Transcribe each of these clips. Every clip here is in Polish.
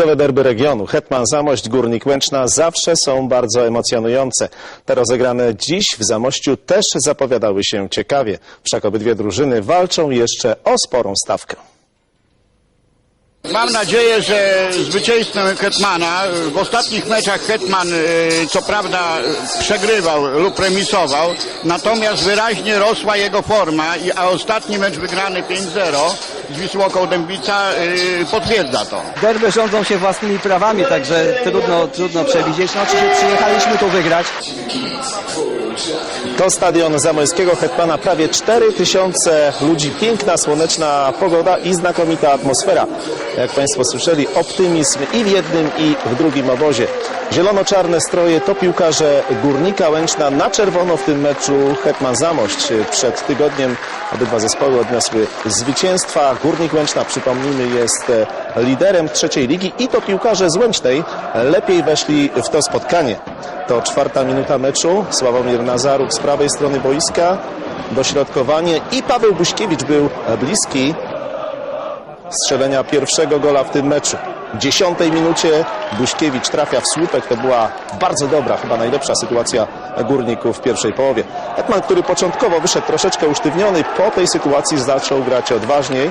Ligowe derby regionu Hetman Zamość Górnik Łęczna zawsze są bardzo emocjonujące. Te rozegrane dziś w Zamościu też zapowiadały się ciekawie. Wszak obydwie drużyny walczą jeszcze o sporą stawkę. Mam nadzieję, że zwycięstwem Hetmana, w ostatnich meczach Hetman e, co prawda przegrywał lub remisował, natomiast wyraźnie rosła jego forma, a ostatni mecz wygrany 5-0 z Wisłoką Dębica e, potwierdza to. Derby rządzą się własnymi prawami, także trudno, trudno przewidzieć. No oczywiście przyjechaliśmy tu wygrać. To stadion zamojskiego Hetmana, prawie 4000 ludzi, piękna, słoneczna pogoda i znakomita atmosfera. Jak Państwo słyszeli, optymizm i w jednym i w drugim obozie. Zielono-czarne stroje to piłkarze Górnika Łęczna na czerwono w tym meczu Hetman Zamość. Przed tygodniem obydwa zespoły odniosły zwycięstwa. Górnik Łęczna, przypomnijmy, jest liderem trzeciej ligi i to piłkarze z Łęcznej lepiej weszli w to spotkanie. To czwarta minuta meczu. Sławomir Nazaruk z prawej strony boiska. Dośrodkowanie i Paweł Buśkiewicz był bliski strzelenia pierwszego gola w tym meczu. W dziesiątej minucie Buśkiewicz trafia w słupek. To była bardzo dobra, chyba najlepsza sytuacja górników w pierwszej połowie. Hetman, który początkowo wyszedł troszeczkę usztywniony, po tej sytuacji zaczął grać odważniej.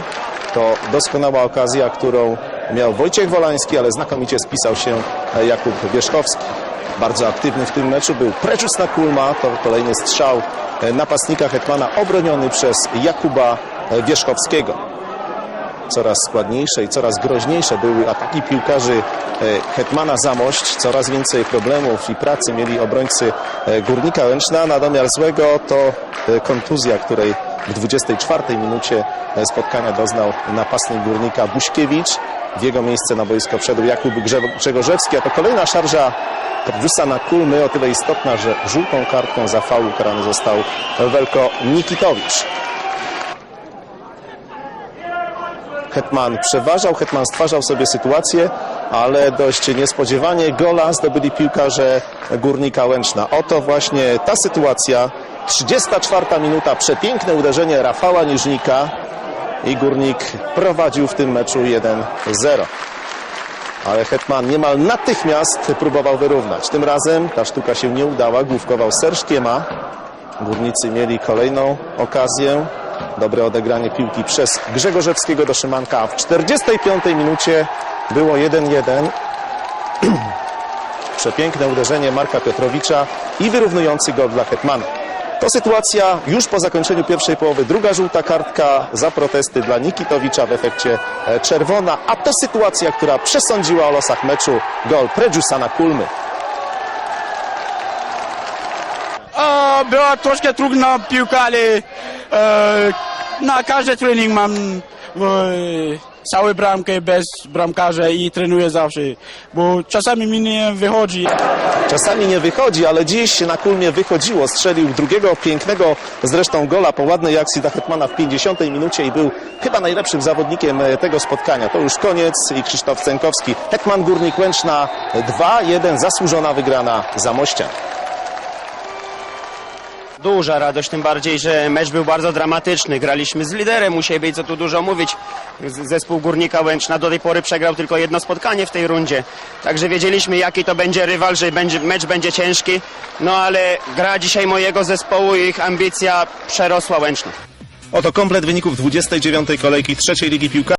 To doskonała okazja, którą miał Wojciech Wolański, ale znakomicie spisał się Jakub Wierzchowski. Bardzo aktywny w tym meczu był Preczus na Kulma. To kolejny strzał napastnika Hetmana obroniony przez Jakuba Wierzchowskiego coraz składniejsze i coraz groźniejsze były ataki piłkarzy e, Hetmana Zamość. Coraz więcej problemów i pracy mieli obrońcy e, Górnika Łęczna. Na domiar złego to e, kontuzja, której w 24 minucie e, spotkania doznał napastnik Górnika Buśkiewicz. W jego miejsce na boisko wszedł Jakub Grze- Grzegorzewski, a to kolejna szarża Produsa na kulmy, o tyle istotna, że żółtą kartką za faul ukarany został Welko Nikitowicz. Hetman przeważał, Hetman stwarzał sobie sytuację, ale dość niespodziewanie gola zdobyli piłkarze Górnika Łęczna. Oto właśnie ta sytuacja. 34 minuta, przepiękne uderzenie Rafała Niżnika i Górnik prowadził w tym meczu 1-0. Ale Hetman niemal natychmiast próbował wyrównać. Tym razem ta sztuka się nie udała, główkował Serż Kiema. Górnicy mieli kolejną okazję. Dobre odegranie piłki przez Grzegorzewskiego do Szymanka. W 45 minucie było 1-1. Przepiękne uderzenie Marka Piotrowicza i wyrównujący gol dla Hetmana. To sytuacja już po zakończeniu pierwszej połowy. Druga żółta kartka za protesty dla Nikitowicza w efekcie e, czerwona. A to sytuacja, która przesądziła o losach meczu. Gol Predziusa na Kulmy. E, była troszkę trudna piłka, ale e, na każdy trening mam całe bramkę bez bramkarza i trenuję zawsze, bo czasami mi nie wychodzi. Czasami nie wychodzi, ale dziś na Kulmie wychodziło. Strzelił drugiego pięknego zresztą gola po ładnej akcji dla Hetmana w 50 minucie i był chyba najlepszym zawodnikiem e, tego spotkania. To już koniec i Krzysztof Cenkowski. Hetman Górnik Łęczna 2-1 zasłużona wygrana Zamościa. Duża radość, tym bardziej, że mecz był bardzo dramatyczny. Graliśmy z liderem u siebie i co tu dużo mówić. Zespół Górnika Łęczna do tej pory przegrał tylko jedno spotkanie w tej rundzie. Także wiedzieliśmy, jaki to będzie rywal, że będzie, mecz będzie ciężki. No ale gra dzisiaj mojego zespołu i ich ambicja przerosła Łęczną. Oto komplet wyników 29. kolejki trzeciej Ligi Piłkarskiej.